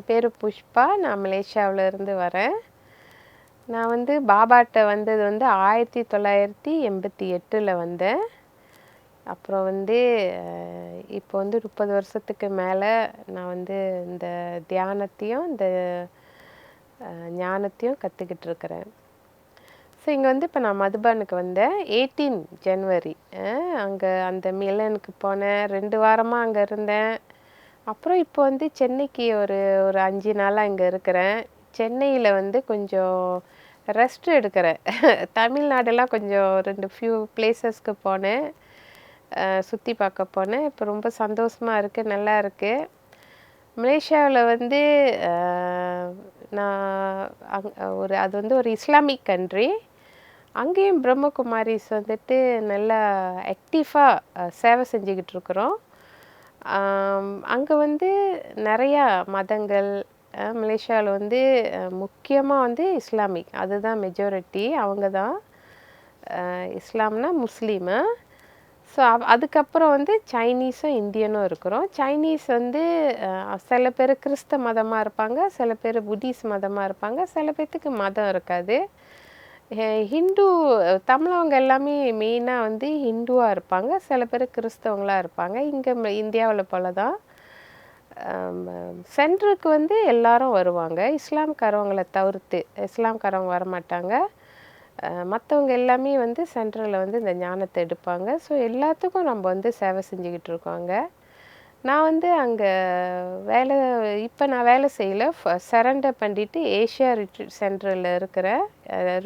என் பேர் புஷ்பா. நான் மலேசியாவிலேருந்து வரேன். நான் வந்து பாபாட்ட வந்தது வந்து ஆயிரத்தி தொள்ளாயிரத்தி எண்பத்தி எட்டில் வந்தேன். அப்புறம் வந்து இப்போ வந்து முப்பது வருஷத்துக்கு மேலே நான் வந்து இந்த தியானத்தையும் இந்த ஞானத்தையும் கற்றுக்கிட்டு இருக்கிறேன். ஸோ இங்கே வந்து இப்போ நான் மதுபானுக்கு வந்தேன். எயிட்டீன் ஜனவரி அங்கே அந்த மிலனுக்கு போனேன். ரெண்டு வாரமாக அங்கே இருந்தேன். அப்புறம் இப்போ வந்து சென்னைக்கு ஒரு ஒரு அஞ்சு நாளாக இங்கே இருக்கிறேன். சென்னையில் வந்து கொஞ்சம் ரெஸ்ட் எடுக்கிறேன். தமிழ்நாடெல்லாம் கொஞ்சம் ரெண்டு ஃபியூ பிளேசஸ்க்கு போனேன். சுற்றி பார்க்க போனேன். இப்போ ரொம்ப சந்தோஷமாக இருக்குது நல்லா இருக்குது மலேசியாவில் வந்து நான் அங் ஒரு அது வந்து ஒரு இஸ்லாமிக் கண்ட்ரி அங்கேயும் பிரம்மகுமாரிஸ் வந்துட்டு நல்லா ஆக்டிவாக சேவை செஞ்சுக்கிட்டு இருக்கிறோம். அங்கே வந்து நிறையா மதங்கள் மலேசியாவில் வந்து முக்கியமாக வந்து இஸ்லாமிக். அதுதான் மெஜாரிட்டி அவங்க தான் இஸ்லாம்னா முஸ்லீமு. ஸோ அதுக்கப்புறம் வந்து சைனீஸும் இந்தியனும் இருக்கிறோம். சைனீஸ் வந்து சில பேர் கிறிஸ்த மதமாக இருப்பாங்க சில பேர் புத்திஸ் மதமாக இருப்பாங்க சில பேர்த்துக்கு மதம் இருக்காது. ஹிந்து தமிழவங்க எல்லாமே மெயினாக வந்து ஹிந்துவாக இருப்பாங்க. சில பேர் கிறிஸ்தவங்களாக இருப்பாங்க. இங்கே இந்தியாவில் போல தான் சென்டருக்கு வந்து எல்லாரும் வருவாங்க. இஸ்லாம்காரவங்களை தவிர்த்து இஸ்லாம்காரவங்க வரமாட்டாங்க. மற்றவங்க எல்லாமே வந்து சென்டரில் வந்து இந்த ஞானத்தை எடுப்பாங்க. ஸோ எல்லாத்துக்கும் நம்ம வந்து சேவை செஞ்சுக்கிட்டு இருக்கோங்க. நான் வந்து அங்கே வேலை இப்போ நான் வேலை செய்யலை. சரண்டர் பண்ணிட்டு ஏஷியா ரிட்ரீட் சென்டரில் இருக்கிற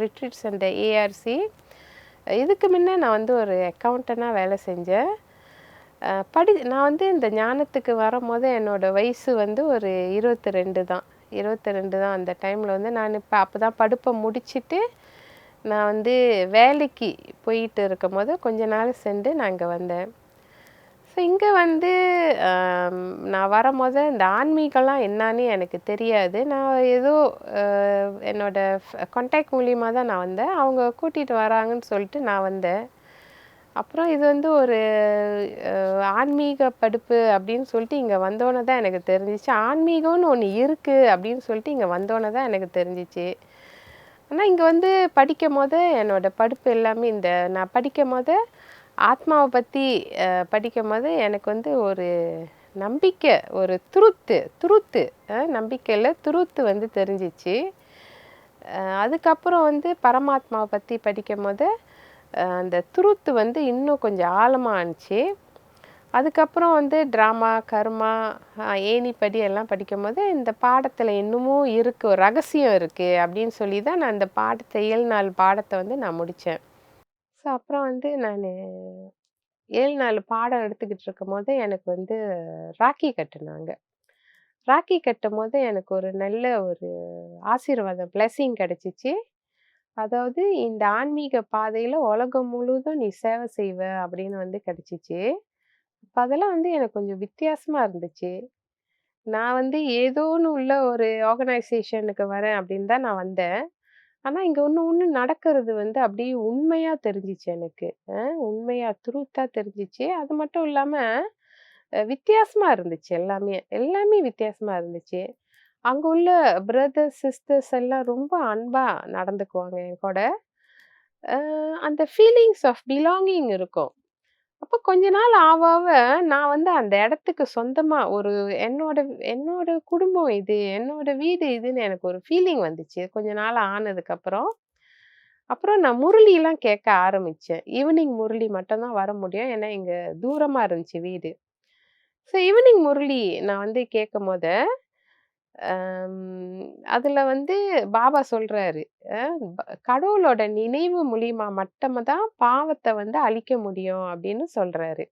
ரிட்ரீட் சென்டர் ஏஆர்சி இதுக்கு முன்னே நான் வந்து ஒரு அக்கௌண்டனாக வேலை செஞ்சேன். படி நான் வந்து இந்த ஞானத்துக்கு வரும்போது என்னோடய வயசு வந்து ஒரு இருபத்தி ரெண்டு தான். இருபத்தி ரெண்டு தான் அந்த டைமில் வந்து நான் இப்போ அப்போ தான் படுப்பை முடிச்சுட்டு நான் வந்து வேலைக்கு போயிட்டு இருக்கும் போது கொஞ்ச நாள் சென்று நான் இங்கே வந்தேன். ஸோ இங்கே வந்து நான் வரும்போது இந்த ஆன்மீகம்லாம் என்னன்னு எனக்கு தெரியாது. நான் ஏதோ என்னோடய என்னோட கான்டாக்ட் மூலியமாக தான் நான் வந்தேன். அவங்க கூட்டிகிட்டு வராங்கன்னு சொல்லிட்டு நான் வந்தேன். அப்புறம் இது வந்து ஒரு ஆன்மீக படிப்பு அப்படின்னு சொல்லிட்டு இங்கே வந்தோன்னே தான் எனக்கு தெரிஞ்சிச்சு. ஆன்மீகம்னு ஒன்று இருக்குது அப்படின்னு சொல்லிட்டு இங்கே வந்தோன்னே தான் எனக்கு தெரிஞ்சிச்சு. ஆனால் இங்கே வந்து படிக்கும் போது என்னோட படிப்பு எல்லாமே இந்த நான் படிக்கும் போது ஆத்மாவை பற்றி படிக்கும் போது எனக்கு வந்து ஒரு நம்பிக்கை ஒரு துருத்து துருத்து நம்பிக்கையில் துருத்து வந்து தெரிஞ்சிச்சு. அதுக்கப்புறம் வந்து பரமாத்மாவை பற்றி படிக்கும் போது அந்த துருத்து வந்து இன்னும் கொஞ்சம் ஆழமாக ஆணுச்சு. அதுக்கப்புறம் வந்து ட்ராமா கர்மா ஏனிப்படி ஏணிப்படி எல்லாம் படிக்கும்போது இந்த பாடத்தில் இன்னமும் இருக்குது ஒரு ரகசியம் இருக்குது அப்படின்னு சொல்லி தான் நான் இந்த பாடத்தை ஏழு நாள் பாடத்தை வந்து நான் முடித்தேன் ஸோ அப்புறம் வந்து நான் ஏழு நாள் பாடம் எடுத்துக்கிட்டு இருக்கும் போது எனக்கு வந்து ராக்கி கட்டுனாங்க. ராக்கி கட்டும் போது எனக்கு ஒரு நல்ல ஒரு ஆசீர்வாதம் பிளெஸிங் கிடைச்சிச்சு. அதாவது இந்த ஆன்மீக பாதையில் உலகம் முழுவதும் நீ சேவை செய்வ அப்படின்னு வந்து கிடைச்சிச்சு. அப்போ அதெல்லாம் வந்து எனக்கு கொஞ்சம் வித்தியாசமா இருந்துச்சு. நான் வந்து ஏதோன்னு உள்ள ஒரு ஆர்கனைசேஷனுக்கு வரேன் அப்படின்னு தான் நான் வந்தேன். ஆனால் இங்கே ஒன்று ஒன்று நடக்கிறது வந்து அப்படியே உண்மையாக தெரிஞ்சிச்சு எனக்கு. அஹ் உண்மையா தெரிஞ்சிச்சு. அது மட்டும் இல்லாமல் வித்தியாசமாக இருந்துச்சு எல்லாமே. எல்லாமே வித்தியாசமாக இருந்துச்சு. அங்கே உள்ள பிரதர்ஸ் சிஸ்டர்ஸ் எல்லாம் ரொம்ப அன்பாக நடந்துக்குவாங்க என் கூட. அஹ் அந்த ஃபீலிங்ஸ் ஆஃப் பிலாங்கிங் இருக்கும். அப்போ கொஞ்ச நாள் ஆவ ஆவ நான் வந்து அந்த இடத்துக்கு சொந்தமா ஒரு என்னோட என்னோட குடும்பம் இது என்னோட வீடு இதுன்னு எனக்கு ஒரு ஃபீலிங் வந்துச்சு. கொஞ்ச நாள் ஆனதுக்கப்புறம். அப்புறம் நான் முரளிலாம் கேட்க ஆரம்பிச்சேன். ஈவினிங் முரளி மட்டும்தான் வர முடியும். ஏன்னா இங்கே தூரமா இருந்துச்சு வீடு. ஸோ ஈவினிங் முரளி நான் வந்து கேட்கும்போது, அதில் வந்து பாபா சொல்கிறாரு கடவுளோட நினைவு மூலியமா மட்டும் தான் பாவத்தை வந்து அழிக்க முடியும் அப்படின்னு சொல்கிறாரு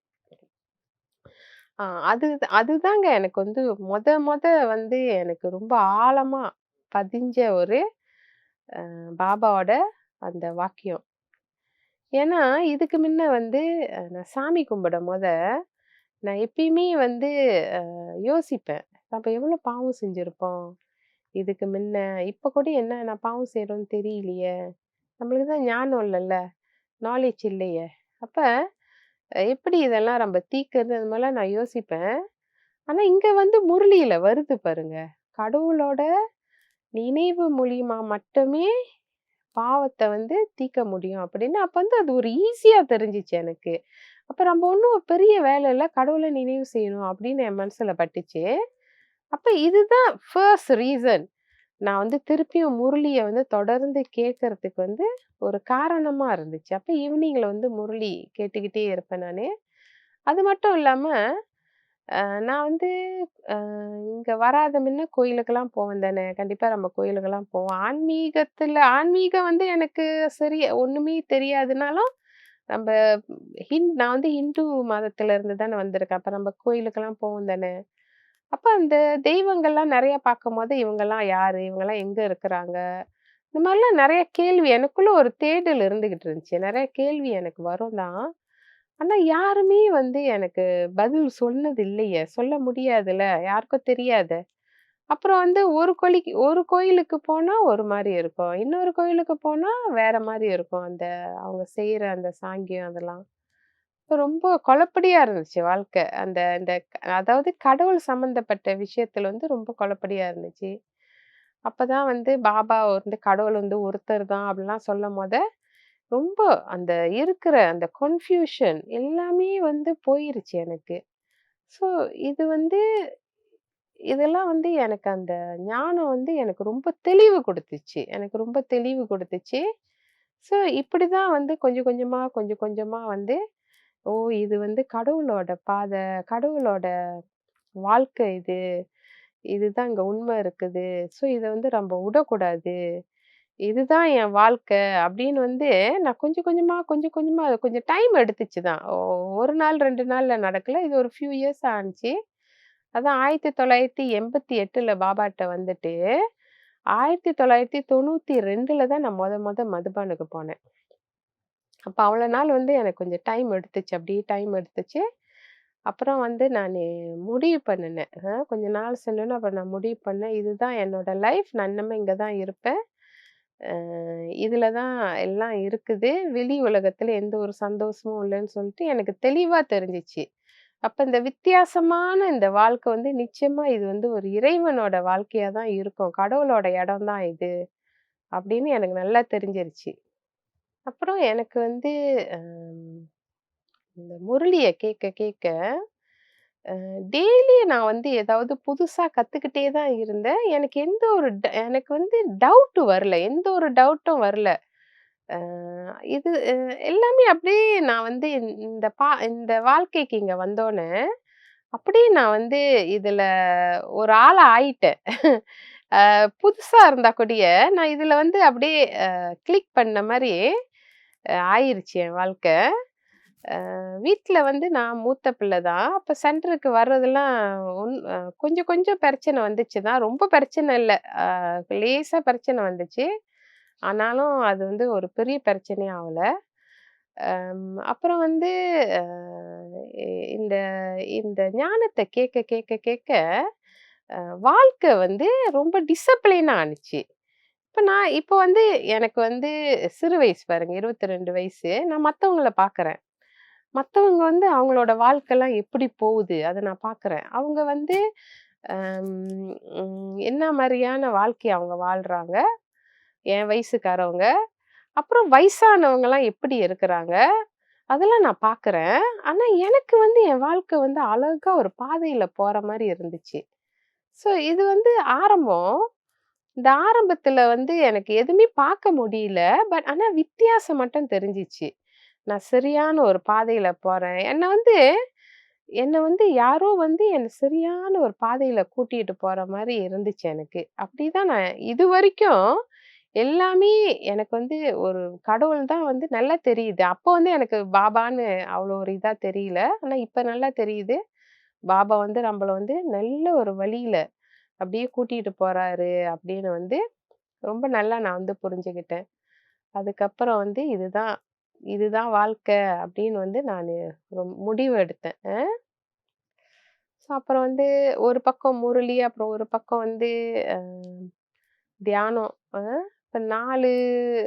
அது அதுதாங்க எனக்கு வந்து மொத மொத வந்து எனக்கு ரொம்ப ஆழமாக பதிஞ்ச ஒரு பாபாவோட அந்த வாக்கியம். ஏன்னா, இதுக்கு முன்ன வந்து நான் சாமி கும்பிடும்போத, நான் எப்பயுமே வந்து யோசிப்பேன். நம்ம எவ்வளோ பாவம் செஞ்சுருப்போம் இதுக்கு முன்ன. இப்போ கூட என்ன நான் பாவம் செய்கிறோன்னு தெரியலையே! நம்மளுக்கு தான் ஞானம் இல்லைல்ல நாலேஜ் இல்லையே! அப்போ எப்படி இதெல்லாம் நம்ம தீக்கிறது அது மாதிரிலாம் நான் யோசிப்பேன். ஆனால் இங்கே வந்து முரளியில் வருது பாருங்க. கடவுளோட நினைவு மூலியமா மட்டுமே பாவத்தை வந்து தீர்க்க முடியும் அப்படின்னு, அப்போ வந்து அது ஒரு ஈஸியாக தெரிஞ்சுச்சு எனக்கு. அப்போ நம்ம ஒன்றும் பெரிய வேலை இல்லை கடவுளை நினைவு செய்யணும் அப்படின்னு என் மனசில் பட்டுச்சு. அப்போ இதுதான் ஃபர்ஸ்ட் ரீசன். நான் வந்து திருப்பியும் முரளியை வந்து தொடர்ந்து கேட்கறதுக்கு வந்து ஒரு காரணமாக இருந்துச்சு. அப்போ ஈவினிங்கில் வந்து முரளி கேட்டுக்கிட்டே இருப்பேன் நான் அது மட்டும் இல்லாமல் நான் வந்து இங்கே வராத முன்ன கோயிலுக்கெல்லாம் போவேன் தானே! கண்டிப்பாக நம்ம கோயிலுக்கெல்லாம் போவோம். ஆன்மீகத்தில் ஆன்மீகம் வந்து எனக்கு சரி ஒன்றுமே தெரியாதுனாலும், நம்ம ஹின் நான் வந்து ஹிந்து மதத்துல இருந்து தானே வந்திருக்கேன். அப்போ நம்ம கோயிலுக்கெல்லாம் போவோம் தானே! அப்போ அந்த தெய்வங்கள்லாம் நெறைய பார்க்கும்போது, இவங்கெல்லாம் யாரு? இவங்கெல்லாம் எங்க இருக்கிறாங்க? இந்த மாதிரிலாம் நிறைய கேள்வி எனக்குள்ள ஒரு தேடல் இருந்துகிட்டு இருந்துச்சு. நிறைய கேள்வி எனக்கு வரும் தான். ஆனால் யாருமே வந்து எனக்கு பதில் சொன்னது இல்லையே! சொல்ல முடியாதுல்ல. யாருக்கும் தெரியாது அப்புறம் வந்து ஒரு கோழிக்கு ஒரு கோயிலுக்கு போனால் ஒரு மாதிரி இருக்கும். இன்னொரு கோயிலுக்கு போனால் வேற மாதிரி இருக்கும். அந்த அவங்க செய்கிற அந்த சாங்கியம் அதெல்லாம். ரொம்ப குழப்படியா இருந்துச்சு வாழ்க்கை. அந்த இந்த அதாவது கடவுள் சம்மந்தப்பட்ட விஷயத்துல வந்து ரொம்ப குழப்படியா இருந்துச்சு. அப்பதான் வந்து பாபா வந்து கடவுள் வந்து ஒருத்தர் தான் அப்படிலாம் சொல்லும்போத ரொம்ப அந்த இருக்கிற அந்த கன்ஃப்யூஷன் எல்லாமே வந்து போயிருச்சு எனக்கு. ஸோ இது வந்து இதெல்லாம் வந்து எனக்கு அந்த ஞானம் வந்து எனக்கு ரொம்ப தெளிவு குடுத்துச்சு. எனக்கு ரொம்ப தெளிவு குடுத்துச்சு. ஸோ இப்படிதான் வந்து கொஞ்சம் கொஞ்சமா, கொஞ்சம் கொஞ்சமா வந்து, ஓ! இது வந்து கடவுளோட பாதை, கடவுளோட வாழ்க்கை இது. இதுதான் இங்க உண்மை இருக்குது. ஸோ இதை வந்து நம்ம விடக்கூடாது. இதுதான் என் வாழ்க்கை அப்படின்னு வந்து நான் கொஞ்சம் கொஞ்சமா, கொஞ்சம் கொஞ்சமா அது கொஞ்சம் டைம் எடுத்துச்சு தான். ஒரு நாள் ரெண்டு நாள்ல நடக்கல. இது ஒரு ஃபியூ இயர்ஸ் ஆனுச்சு. அதான் 1988ல பாபாட்ட வந்துட்டு, 1992ல தான் நான் மொத முத மதுபானுக்கு போனேன். அப்போ அவ்வளோ நாள் வந்து எனக்கு கொஞ்சம் டைம் எடுத்துச்சு. அப்படியே டைம் எடுத்துச்சு. அப்புறம் வந்து நான் முடிவு பண்ணினேன் கொஞ்ச நாள் சென்றோனே அப்புறம் நான் முடிவு பண்ணேன். இதுதான் என்னோட லைஃப். நான் இன்னமும் இங்கே தான் இருப்பேன். இதில் தான் எல்லாம் இருக்குது. வெளி உலகத்தில் எந்த ஒரு சந்தோஷமும் இல்லைன்னு சொல்லிட்டு எனக்கு தெளிவாக தெரிஞ்சிச்சு அப்போ இந்த வித்தியாசமான இந்த வாழ்க்கை வந்து நிச்சயமாக இது வந்து ஒரு இறைவனோட வாழ்க்கையாக தான் இருக்கும். கடவுளோட இடம் தான் இது. அப்படின்னு எனக்கு நல்லா தெரிஞ்சிருச்சு. அப்புறம் எனக்கு வந்து அம் இந்த முரளிய கேட்க கேட்க, அ டெய்லி நான் வந்து ஏதாவது புதுசா கத்துக்கிட்டே தான் இருந்தேன். எனக்கு எந்த ஒரு ட எனக்கு வந்து டவுட் வரல. எந்த ஒரு டவுட்டும் வரல. அ இது அ எல்லாமே அப்படியே நான் வந்து இந்த இந்த பா இந்த வாழ்க்கைக்கு இங்க வந்தோனே, அப்படியே நான் வந்து இதுல ஒரு ஆளா ஆயிட்டேன். அ புதுசா இருந்தா நான் இதுல வந்து அப்படியே அ கிளிக் பண்ண மாரி ஆயிருச்சு என் வாழ்க்கை. வீட்டில் வந்து நான் மூத்த பிள்ளை தான். அப்போ சென்டருக்கு வர்றதெல்லாம் ஒன் கொஞ்சம் கொஞ்சம் பிரச்சனை வந்துச்சு தான். ரொம்ப பிரச்சனை இல்லை லேசாக பிரச்சனை வந்துச்சு. ஆனாலும் அது வந்து ஒரு பெரிய பிரச்சனையா ஆகலை அப்புறம் வந்து இந்த இந்த ஞானத்தை கேட்க கேட்க கேட்க வாழ்க்கை வந்து ரொம்ப டிசிப்ளினா ஆனுச்சு. இப்போ நான் இப்போ வந்து எனக்கு வந்து சிறு வயசு பாருங்க. 22 வயசு. நான் மற்றவங்கள பார்க்குறேன். மற்றவங்க வந்து அவங்களோட வாழ்க்கைலாம் எப்படி போகுது? அதை நான் பார்க்குறேன். அவங்க வந்து என்ன மாதிரியான வாழ்க்கை அவங்க வாழ்கிறாங்க என் வயசுக்காரவங்க. அப்புறம் வயசானவங்கலாம் எப்படி இருக்கிறாங்க? அதெல்லாம் நான் பார்க்குறேன். ஆனால் எனக்கு வந்து என் வாழ்க்கை வந்து அழகா ஒரு பாதையில் போகிற மாதிரி இருந்துச்சு. ஸோ இது வந்து ஆரம்பம். இந்த ஆரம்பத்துல வந்து எனக்கு எதுவுமே பார்க்க முடியல. பட் ஆனா வித்தியாசம் மட்டும் தெரிஞ்சுச்சு. நான் சரியான ஒரு பாதையில போறேன். என்ன வந்து என்ன வந்து யாரோ வந்து என்ன சரியான ஒரு பாதையில கூட்டிட்டு போற மாரி இருந்துச்சு எனக்கு. அப்படிதான் நான் இதுவரைக்கும் எல்லாமே எனக்கு வந்து ஒரு கடவுள் தான் வந்து நல்லா தெரியுது. அப்போ வந்து எனக்கு பாபான்னு அவ்வளோ ஒரு இதா தெரியல. ஆனா இப்ப நல்லா தெரியுது. பாபா வந்து நம்மள வந்து நல்ல ஒரு வழியில அப்படியே கூட்டிகிட்டு போகிறாரு அப்படின்னு வந்து ரொம்ப நல்லா நான் வந்து புரிஞ்சுக்கிட்டேன் அதுக்கப்புறம் வந்து இதுதான் இதுதான் வாழ்க்கை அப்படின்னு வந்து நான் ரொம் முடிவு எடுத்தேன். ஸோ அப்புறம் வந்து ஒரு பக்கம் முரளி, அப்புறம் ஒரு பக்கம் வந்து தியானம். இப்போ நாலு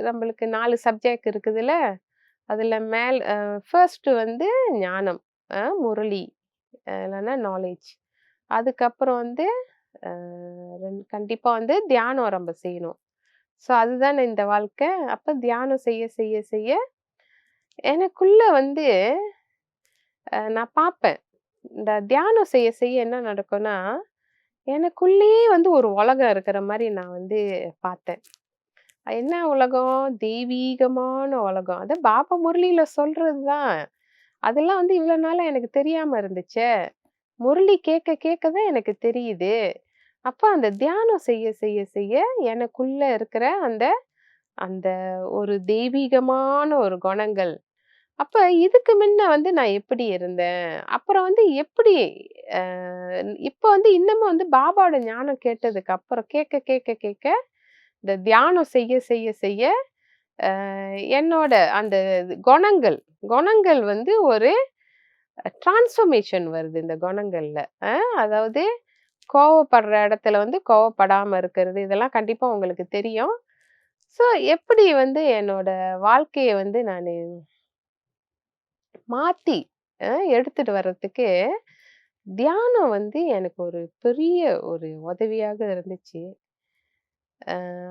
நம்மளுக்கு நாலு சப்ஜெக்ட் இருக்குதுல்ல. அதில் மேல் அ ஃபர்ஸ்ட் வந்து ஞானம். முரளி இல்லைன்னா நாலேஜ் அதுக்கப்புறம் வந்து அ கண்டிப்பாக வந்து தியானம் ரொம்ப செய்யணும். ஸோ அதுதானே இந்த வாழ்க்கை. அப்போ தியானம் செய்ய செய்ய செய்ய எனக்குள்ள வந்து நான் பார்ப்பேன். இந்த தியானம் செய்ய செய்ய என்ன நடக்கும்னா, எனக்குள்ளேயே வந்து ஒரு உலகம் இருக்கிற மாதிரி நான் வந்து பார்த்தேன். என்ன உலகம்? தெய்வீகமான உலகம். அதை பாபா முரளியில் சொல்கிறது தான். அதெல்லாம் வந்து இவ்வளோ நாளாக எனக்கு தெரியாமல் இருந்துச்சே. முரளி கேட்க கேட்க தான் எனக்கு தெரியுது. அப்போ அந்த தியானம் செய்ய செய்ய செய்ய எனக்குள்ள இருக்கிற அந்த அந்த ஒரு தெய்வீகமான ஒரு குணங்கள். அப்போ இதுக்கு முன்ன வந்து நான் எப்படி இருந்தேன்? அப்புறம் வந்து எப்படி இப்போ வந்து இன்னமும் வந்து பாபாவோட ஞானம் கேட்டதுக்கு அப்புறம் கேட்க கேட்க கேட்க இந்த தியானம் செய்ய செய்ய செய்ய என்னோட அந்த குணங்கள் குணங்கள் வந்து ஒரு டிரான்ஸ்ஃபர்மேஷன் வருது இந்த குணங்களில் அதாவது கோவப்படுற இடத்துல வந்து கோவப்படாம இருக்கிறது. இதெல்லாம் கண்டிப்பா உங்களுக்கு தெரியும். ஸோ எப்படி வந்து என்னோட வாழ்க்கையை வந்து நான் மாத்தி எடுத்துட்டு வர்றதுக்கு தியானம் வந்து எனக்கு ஒரு பெரிய ஒரு உதவியாக இருந்துச்சு.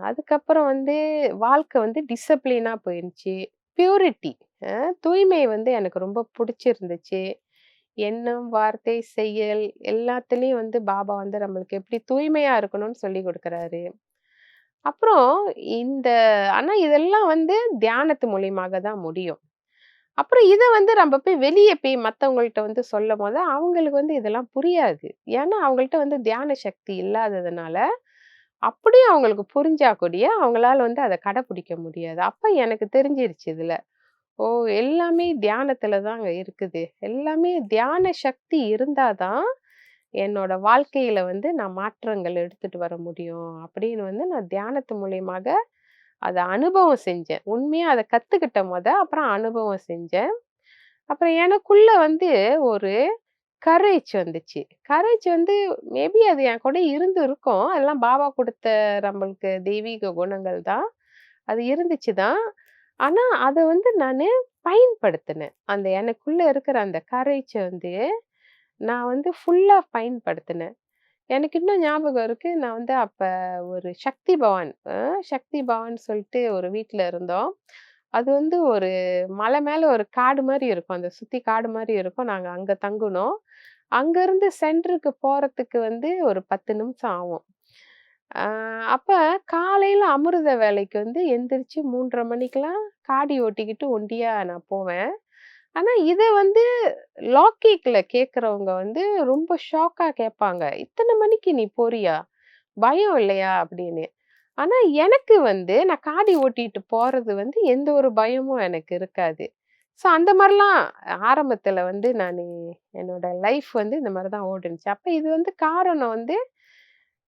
அதுக்கப்புறம் வந்து வாழ்க்கை வந்து டிசப்ளினாக போயிருந்துச்சு பியூரிட்டி தூய்மை வந்து எனக்கு ரொம்ப பிடிச்சிருந்துச்சு எண்ணம், வார்த்தை, செயல் எல்லாத்துலேயும் வந்து பாபா வந்து நம்மளுக்கு எப்படி தூய்மையாக இருக்கணும்னு சொல்லிக் கொடுக்குறாரு அப்புறம் இந்த ஆனால் இதெல்லாம் வந்து தியானத்து மூலியமாக தான் முடியும். அப்புறம் இதை வந்து நம்ம போய் வெளியே போய் மற்றவங்கள்ட்ட வந்து சொல்லும் போது அவங்களுக்கு வந்து இதெல்லாம் புரியாது. ஏன்னா அவங்கள்ட்ட வந்து தியான சக்தி இல்லாததுனால, அப்படியே அவங்களுக்கு புரிஞ்சா கூடயே அவங்களால வந்து அதை கடைப்பிடிக்க முடியாது. அப்போ எனக்கு தெரிஞ்சிருச்சு இதில் ஓ! எல்லாமே தியானத்துல தாங்க இருக்குது. எல்லாமே தியான சக்தி இருந்தா தான், என்னோட வாழ்க்கையில வந்து நான் மாற்றங்கள் எடுத்துட்டு வர முடியும். அப்படின்னு வந்து நான் தியானத்து மூலியமாக அத அனுபவம் செஞ்சேன். உண்மையா அத கத்துக்கிட்டேன் மொத. அப்புறம் அனுபவம் செஞ்சேன். அப்புறம் எனக்குள்ள வந்து ஒரு கரேஜ் வந்துச்சு. கரேஜ் வந்து மேபி அது என் கூட இருந்திருக்கும். அதெல்லாம் பாபா குடுத்த நம்மளுக்கு தெய்வீக குணங்கள் தான். அது இருந்துச்சு தான். ஆனா, அத வந்து நானு பயன்படுத்தினேன். அந்த எனக்குள்ள இருக்கிற அந்த கரேஜ வந்து நான் வந்து ஃபுல்லா பயன்படுத்தினேன். எனக்கு இன்னும் ஞாபகம் இருக்கு. நான் வந்து அப்ப ஒரு சக்தி பவான் அ சக்தி பவன் சொல்லிட்டு ஒரு வீட்ல இருந்தோம். அது வந்து ஒரு மலை மேல ஒரு காடு மாரி இருக்கும். அந்த சுத்தி காடு மாரி இருக்கும். நாங்க அங்க தங்குனோம். அங்கருந்து சென்டருக்கு போறதுக்கு வந்து ஒரு 10 நிமிஷம் ஆகும். அப்போ அப்ப காலையில அமிர்த வேலைக்கு வந்து எந்திரிச்சு 3:30 மணிக்கெல்லாம் காடி ஓட்டிக்கிட்டு ஒண்டியா நான் போவேன். ஆனா இத வந்து லௌகீக்ல கேட்கிறவங்க வந்து ரொம்ப ஷாக்கா கேட்பாங்க. "இத்தன மணிக்கு நீ போறியா? பயம் இல்லையா?" அப்படின்னு. ஆனா எனக்கு வந்து நான் காடி ஓட்டிட்டு போறது வந்து எந்த ஒரு பயமும் எனக்கு இருக்காது. ஸோ அந்த மாரிலாம் ஆரம்பத்துல வந்து நானு என்னோட லைஃப் வந்து இந்த மாரி தான் ஓடுனுச்சு. அப்ப இது வந்து காரணம் வந்து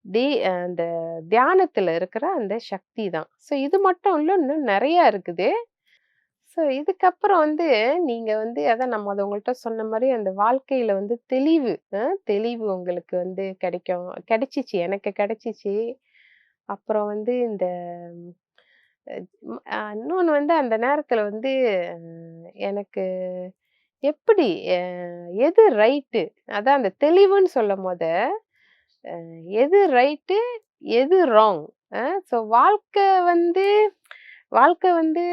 தி அந்த தியானத்தில் இருக்கிற அந்த சக்தி தான். ஸோ இது மட்டும் இல்லை இன்னும் நிறையா இருக்குது. ஸோ இதுக்கப்புறம் வந்து நீங்கள் வந்து அதான் நம்ம அதை உங்கள்கிட்ட சொன்ன மாதிரி அந்த வாழ்க்கையில் வந்து தெளிவு தெளிவு உங்களுக்கு வந்து கிடைக்கும். கிடைச்சிச்சு. எனக்கு கிடைச்சிச்சு. அப்புறம் வந்து இந்த இன்னொன்று வந்து அந்த நேரத்தில் வந்து எனக்கு எப்படி எது ரைட்டு? அதான் அந்த தெளிவுன்னு சொல்லும்போது, அ எது ரைட்டு? எது ராங்? ஸோ வாழ்க்கை வந்து வாழ்க்கை வந்து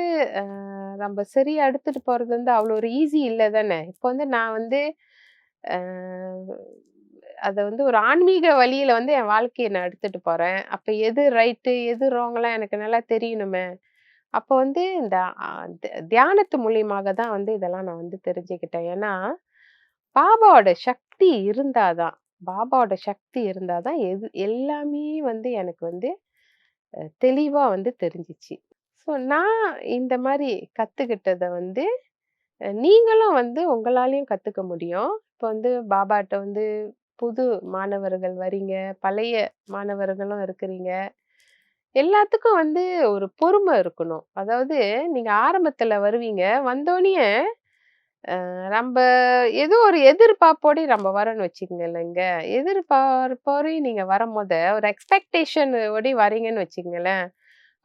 நம்ம சரியாக எடுத்துகிட்டு போகிறது வந்து அவ்வளோ ஒரு ஈஸி இல்லை தானே! இப்போ வந்து நான் வந்து அதை வந்து ஒரு ஆன்மீக வழியில் வந்து என் வாழ்க்கையை நான் எடுத்துகிட்டு போகிறேன் அப்போ எது ரைட்டு? எது ராங்லாம் எனக்கு நல்லா தெரியணுமே! அப்போ வந்து இந்த தியானத்து மூலியமாக தான் வந்து இதெல்லாம் நான் வந்து தெரிஞ்சுக்கிட்டேன். ஏன்னா, பாபாவோட சக்தி இருந்தாதான் பாபாவோட சக்தி இருந்தால் தான் எது எல்லாமே வந்து எனக்கு வந்து தெளிவாக வந்து தெரிஞ்சிச்சு. ஸோ நான் இந்த மாதிரி கற்றுக்கிட்டதை வந்து நீங்களும் வந்து உங்களாலையும் கற்றுக்க முடியும். இப்போ வந்து பாபாட்ட வந்து புது மாணவர்கள் வரீங்க பழைய மாணவர்களும் இருக்கிறீங்க. எல்லாத்துக்கும் வந்து ஒரு பொறுமை இருக்கணும். அதாவது நீங்கள் ஆரம்பத்தில் வருவீங்க வந்தோடனே நம்ம ஏதோ ஒரு எதிர்பார்ப்போட நம்ம வரேன்னு வச்சுக்கோங்களேங்க. எதிர்பார்ப்போட நீங்கள் வரும்போது ஒரு எக்ஸ்பெக்டேஷன் ஓடி வரீங்கன்னு வச்சுக்கோங்களேன்.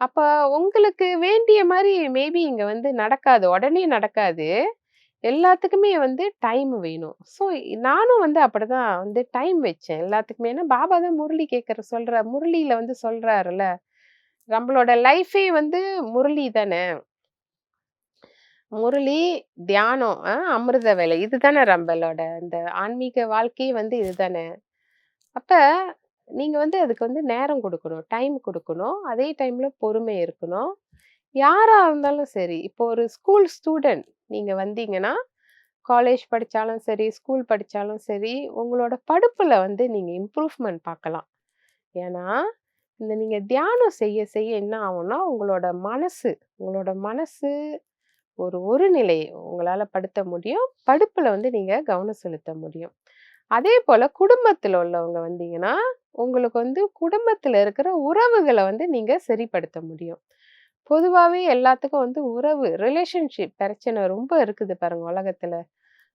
அப்போ உங்களுக்கு வேண்டிய மாதிரி மேபி இங்கே வந்து நடக்காது உடனே நடக்காது. எல்லாத்துக்குமே வந்து டைம் வேணும். ஸோ நானும் வந்து அப்படிதான் வந்து டைம் வச்சேன். எல்லாத்துக்குமே. ஏன்னா பாபா தான் முரளி கேட்கற சொல்கிற முரளியில் வந்து சொல்கிறாருல்ல நம்மளோட லைஃபே வந்து முரளி தானே. முரளி தியானம் ஆ, அமிர்த வேலை. இதுதானே நம்மளோட இந்த ஆன்மீக வாழ்க்கையே வந்து இதுதானே? அப்ப நீங்க வந்து அதுக்கு வந்து நேரம் கொடுக்கணும் டைம் கொடுக்கணும். அதே டைம்ல பொறுமை இருக்கணும். யாரா இருந்தாலும் சரி இப்போ ஒரு ஸ்கூல் ஸ்டூடெண்ட் நீங்க வந்தீங்கன்னா காலேஜ் படிச்சாலும் சரி ஸ்கூல் படிச்சாலும் சரி உங்களோட படிப்புல வந்து நீங்க இம்ப்ரூவ்மெண்ட் பார்க்கலாம். ஏன்னா இந்த நீங்க தியானம் செய்ய செய்ய என்ன ஆகும்னா உங்களோட மனசு உங்களோட மனசு ஒரு ஒரு நிலை உங்களால் படுத்த முடியும். படுப்பில் வந்து நீங்கள் கவனம் செலுத்த முடியும். அதே போல் குடும்பத்தில் உள்ளவங்க வந்தீங்கன்னா உங்களுக்கு வந்து குடும்பத்தில் இருக்கிற உறவுகளை வந்து நீங்கள் சரிப்படுத்த முடியும். பொதுவாகவே எல்லாத்துக்கும் வந்து உறவு ரிலேஷன்ஷிப் பிரச்சனை ரொம்ப இருக்குது பாருங்க உலகத்தில்.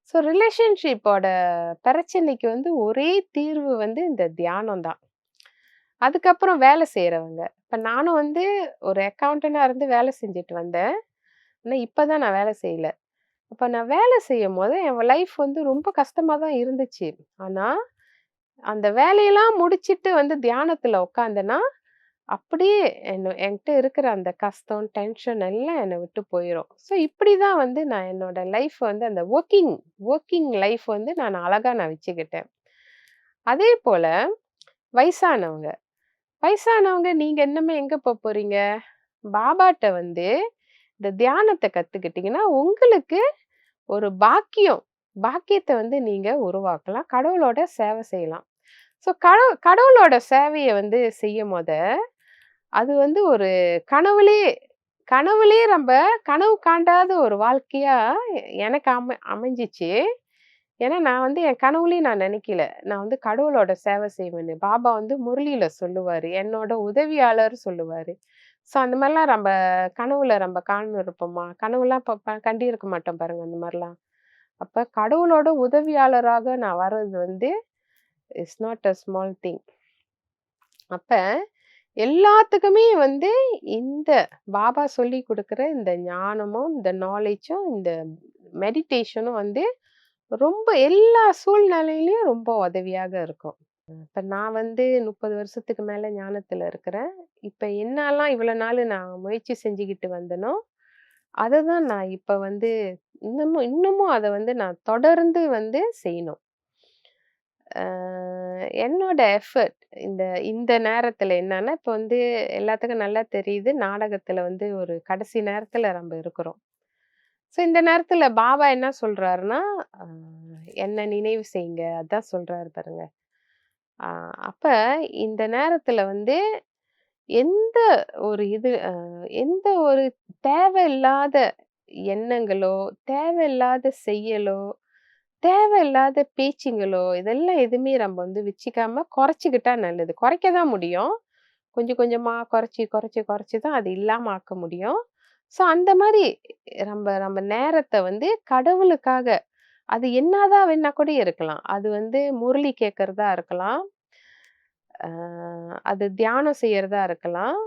ஸோ ரிலேஷன்ஷிப்போட பிரச்சனைக்கு வந்து ஒரே தீர்வு வந்து இந்த தியானம் தான். அதுக்கப்புறம் வேலை செய்கிறவங்க இப்போ நானும் வந்து ஒரு அக்கௌண்டனாக இருந்து வேலை செஞ்சுட்டு வந்தேன். ஆனால் இப்போ தான் நான் வேலை செய்யல. அப்போ நான் வேலை செய்யும் போது என் லைஃப் வந்து ரொம்ப கஷ்டமாக தான் இருந்துச்சு. ஆனால் அந்த வேலையெல்லாம் முடிச்சிட்டு வந்து தியானத்தில் உட்காந்தேன்னா அப்படியே என்ன என்கிட்ட இருக்கிற அந்த கஷ்டம் டென்ஷன் எல்லாம் என்னை விட்டு போயிடும் ஸோ இப்படி தான் வந்து நான் என்னோட லைஃப் வந்து அந்த ஒர்க்கிங் ஒர்க்கிங் லைஃப் வந்து நான் அழகாக நான் வச்சுக்கிட்டேன். அதே போல் வயசானவங்க. வயசானவங்க நீங்கள் என்னமே எங்கே போக போகிறீங்க பாபாட்ட வந்து இந்த தியானத்தை கத்துக்கிட்டீங்கன்னா உங்களுக்கு ஒரு பாக்கியம் பாக்கியத்தை வந்து நீங்க உருவாக்கலாம். கடவுளோட சேவை செய்யலாம். ஸோ கடவு கடவுளோட சேவையை வந்து செய்யும் போத அது வந்து ஒரு கனவுலே கனவுலே நம்ம கனவு காண்டாத ஒரு வாழ்க்கையா எனக்கு அமை அமைஞ்சிச்சு. ஏன்னா நான் வந்து என் கனவுலையும் நான் நினைக்கல. நான் வந்து கடவுளோட சேவை செய்வேன்னு. பாபா வந்து முரளியில சொல்லுவாரு. என்னோட உதவியாளர் சொல்லுவாரு. ஸோ அந்த மாதிரிலாம் நம்ம கனவுல நம்ம காணு இருப்போமா? கனவுலாம் இப்போ கண்டி இருக்க மாட்டோம் பாருங்க அந்த மாதிரிலாம் அப்ப கடவுளோட உதவியாளராக நான் வர்றது வந்து it's not a small thing. அப்ப எல்லாத்துக்குமே வந்து இந்த பாபா சொல்லி கொடுக்குற இந்த ஞானமும் இந்த நாலேஜும் இந்த மெடிடேஷனும் வந்து ரொம்ப எல்லா சூழ்நிலையிலையும் ரொம்ப உதவியாக இருக்கும். இப்ப நான் வந்து முப்பது வருஷத்துக்கு மேல ஞானத்துல இருக்கிறேன். இப்ப என்னெல்லாம் இவ்வளவு நாள் நான் முயற்சி செஞ்சுக்கிட்டு வந்தனோ அதை தான் நான் இப்ப வந்து இன்னமும் இன்னமும் அதை வந்து நான் தொடர்ந்து வந்து செய்யணும். ஆஹ் என்னோட எஃபர்ட் இந்த இந்த நேரத்துல என்னன்னா இப்போ வந்து எல்லாத்துக்கும் நல்லா தெரியுது நாடகத்துல வந்து ஒரு கடைசி நேரத்துல நம்ம இருக்கிறோம். ஸோ இந்த நேரத்துல பாபா என்ன சொல்றாருன்னா என்ன நினைவு செய்யுங்க. அதான் சொல்றாரு பாருங்க. அப்ப இந்த நேரத்துல வந்து எந்த ஒரு இது எந்த ஒரு தேவையில்லாத எண்ணங்களோ தேவையில்லாத செய்யலோ தேவையில்லாத பேச்சுங்களோ இதெல்லாம் எதுவுமே நம்ம வந்து வச்சுக்காம குறைச்சிக்கிட்டா நல்லது. குறைக்க தான் முடியும். கொஞ்சம் கொஞ்சமா குறைச்சி குறைச்சி குறைச்சி தான் அது இல்லாம ஆக்க முடியும். ஸோ அந்த மாதிரி நம்ம நம்ம நேரத்தை வந்து கடவுளுக்காக அது என்னதான் வேணா கூட இருக்கலாம். அது வந்து முரளி கேட்கறதா இருக்கலாம். ஆஹ் அது தியானம் செய்யறதா இருக்கலாம்.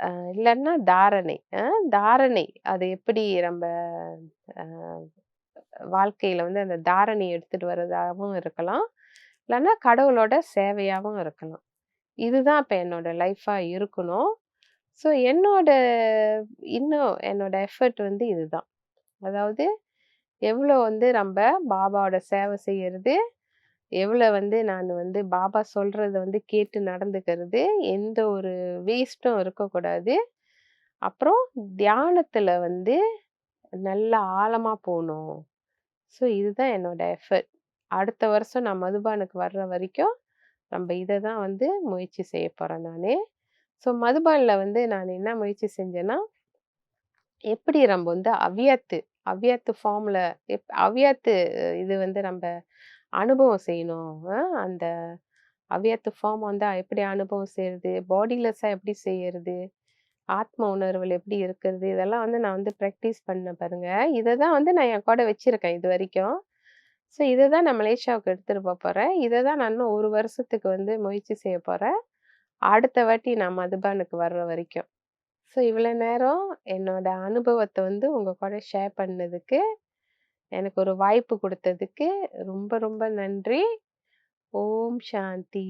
ஆஹ் இல்லைன்னா தாரணை. தாரணை. அது எப்படி நம்ம வாழ்க்கையில வந்து அந்த தாரணை எடுத்துட்டு வர்றதாகவும் இருக்கலாம். இல்லைன்னா கடவுளோட சேவையாகவும் இருக்கலாம். இதுதான் இப்போ என்னோட லைஃபா இருக்கணும். ஸோ என்னோட இன்னும் என்னோட எஃபர்ட் வந்து இதுதான். அதாவது எவ்வளோ வந்து நம்ம பாபாவோட சேவை செய்கிறது எவ்வளோ வந்து நான் வந்து பாபா சொல்கிறத வந்து கேட்டு நடந்துக்கிறது எந்த ஒரு வேஸ்ட்டும் இருக்கக்கூடாது. அப்புறம் தியானத்தில் வந்து நல்ல ஆழமாக போகணும் ஸோ இதுதான் என்னோட எஃபர்ட் அடுத்த வருஷம் நான் மதுபானுக்கு வர்ற வரைக்கும் நம்ம இதை தான் வந்து முயற்சி செய்ய போகிறேன் நான். ஸோ மதுபானில் வந்து நான் என்ன முயற்சி செஞ்சேன்னா எப்படி நம்ம வந்து அவியத்து அவ்வியாத்து ஃபார்மில் எப் அவ்வியாத்து இது வந்து நம்ம அனுபவம் செய்யணும். அந்த அவ்வியாத்து ஃபார்ம் வந்து எப்படி அனுபவம் செய்யறது பாடிலெஸ்ஸாக எப்படி செய்யறது ஆத்ம உணர்வுகள் எப்படி இருக்கிறது இதெல்லாம் வந்து நான் வந்து ப்ராக்டிஸ் பண்ண பாருங்கள் இதை தான் வந்து நான் என் கூட வச்சுருக்கேன் இது வரைக்கும். ஸோ இதை தான் நான் மலேசியாவுக்கு எடுத்துகிட்டு போக போகிறேன் இதை தான் நான் இன்னும் ஒரு வருஷத்துக்கு வந்து முயற்சி செய்ய போகிறேன் அடுத்த வாட்டி நான் மதுபானுக்கு வர்ற வரைக்கும். ஸோ இவ்வளோ நேரம் என்னோட அனுபவத்தை வந்து உங்கள் கூட ஷேர் பண்ணதுக்கு எனக்கு ஒரு வாய்ப்பு கொடுத்ததுக்கு ரொம்ப ரொம்ப நன்றி. ஓம் சாந்தி.